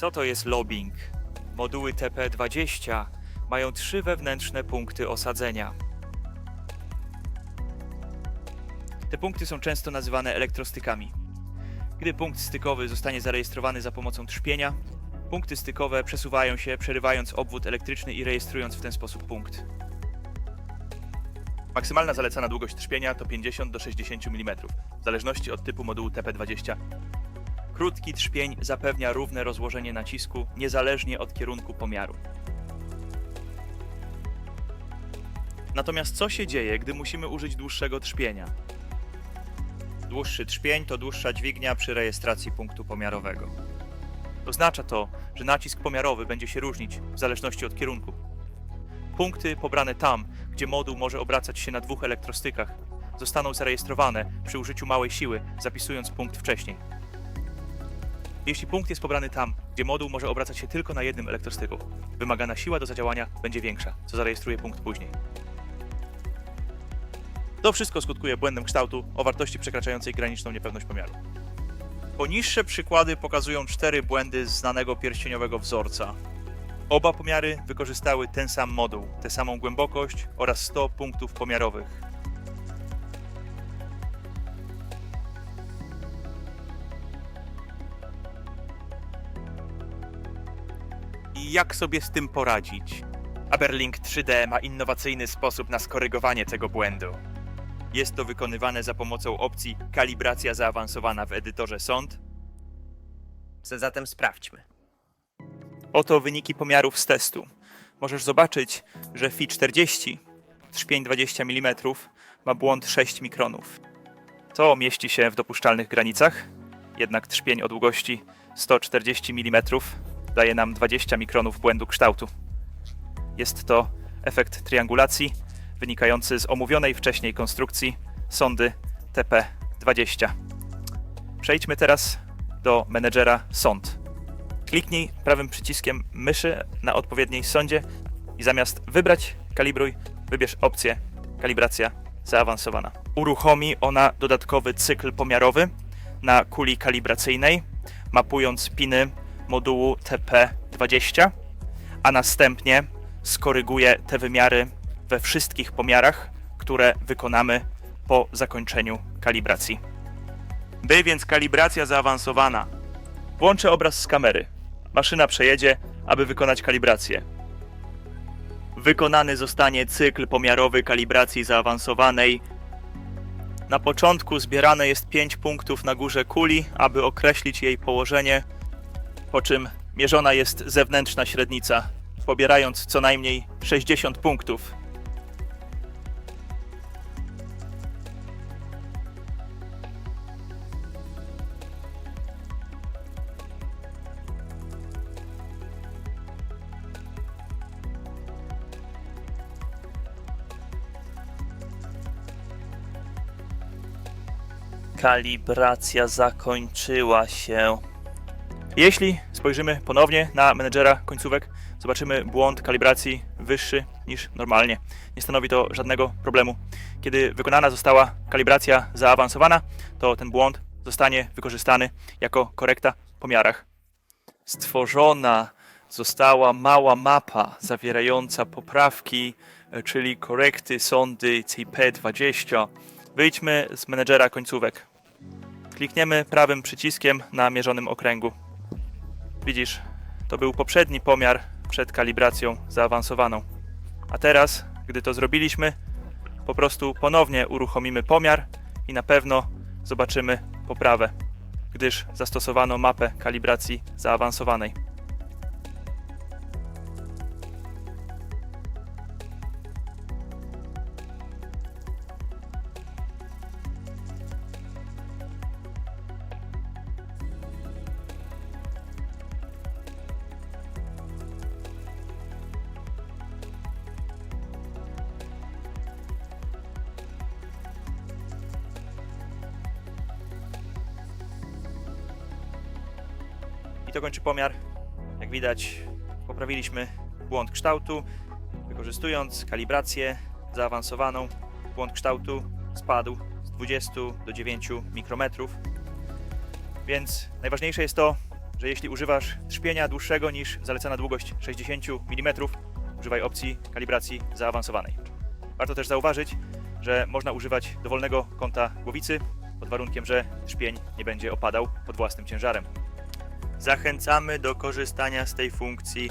Co to jest lobbying? Moduły TP20 mają trzy wewnętrzne punkty osadzenia. Te punkty są często nazywane elektrostykami. Gdy punkt stykowy zostanie zarejestrowany za pomocą trzpienia, punkty stykowe przesuwają się, przerywając obwód elektryczny i rejestrując w ten sposób punkt. Maksymalna zalecana długość trzpienia to 50 do 60 mm, w zależności od typu modułu TP20. Krótki trzpień zapewnia równe rozłożenie nacisku niezależnie od kierunku pomiaru. Natomiast co się dzieje, gdy musimy użyć dłuższego trzpienia? Dłuższy trzpień to dłuższa dźwignia przy rejestracji punktu pomiarowego. Oznacza to, że nacisk pomiarowy będzie się różnić w zależności od kierunku. Punkty pobrane tam, gdzie moduł może obracać się na dwóch elektrostykach, zostaną zarejestrowane przy użyciu małej siły, zapisując punkt wcześniej. Jeśli punkt jest pobrany tam, gdzie moduł może obracać się tylko na jednym elektrostyku, wymagana siła do zadziałania będzie większa, co zarejestruje punkt później. To wszystko skutkuje błędem kształtu o wartości przekraczającej graniczną niepewność pomiaru. Poniższe przykłady pokazują cztery błędy znanego pierścieniowego wzorca. Oba pomiary wykorzystały ten sam moduł, tę samą głębokość oraz 100 punktów pomiarowych. Jak sobie z tym poradzić? Aberlink 3D ma innowacyjny sposób na skorygowanie tego błędu. Jest to wykonywane za pomocą opcji kalibracja zaawansowana w edytorze SOND. Zatem sprawdźmy. Oto wyniki pomiarów z testu. Możesz zobaczyć, że Fi 40, trzpień 20 mm, ma błąd 6 mikronów. To mieści się w dopuszczalnych granicach, jednak trzpień o długości 140 mm daje nam 20 mikronów błędu kształtu. Jest to efekt triangulacji wynikający z omówionej wcześniej konstrukcji sondy TP20. Przejdźmy teraz do menedżera sond. Kliknij prawym przyciskiem myszy na odpowiedniej sondzie i zamiast wybrać kalibruj, wybierz opcję kalibracja zaawansowana. Uruchomi ona dodatkowy cykl pomiarowy na kuli kalibracyjnej, mapując piny modułu TP20, a następnie skoryguje te wymiary we wszystkich pomiarach, które wykonamy po zakończeniu kalibracji. By więc kalibracja zaawansowana Włączę obraz z kamery. Maszyna przejedzie, aby wykonać kalibrację. Wykonany zostanie cykl pomiarowy kalibracji zaawansowanej. Na początku zbierane jest 5 punktów na górze kuli, aby określić jej położenie, po czym mierzona jest zewnętrzna średnica, pobierając co najmniej 60 punktów. Kalibracja zakończyła się. Jeśli spojrzymy ponownie na menedżera końcówek, zobaczymy błąd kalibracji wyższy niż normalnie. Nie stanowi to żadnego problemu. Kiedy wykonana została kalibracja zaawansowana, to ten błąd zostanie wykorzystany jako korekta w pomiarach. Stworzona została mała mapa zawierająca poprawki, e, czyli korekty sondy CP20. Wyjdźmy z menedżera końcówek. Klikniemy prawym przyciskiem na mierzonym okręgu. Widzisz, to był poprzedni pomiar przed kalibracją zaawansowaną. A teraz, gdy to zrobiliśmy, po prostu ponownie uruchomimy pomiar i na pewno zobaczymy poprawę, gdyż zastosowano mapę kalibracji zaawansowanej. I to kończy pomiar. Jak widać, poprawiliśmy błąd kształtu, wykorzystując kalibrację zaawansowaną. Błąd kształtu spadł z 20 do 9 mikrometrów. Więc najważniejsze jest to, że jeśli używasz trzpienia dłuższego niż zalecana długość 60 mm, używaj opcji kalibracji zaawansowanej. Warto też zauważyć, że można używać dowolnego kąta głowicy pod warunkiem, że trzpień nie będzie opadał pod własnym ciężarem. Zachęcamy do korzystania z tej funkcji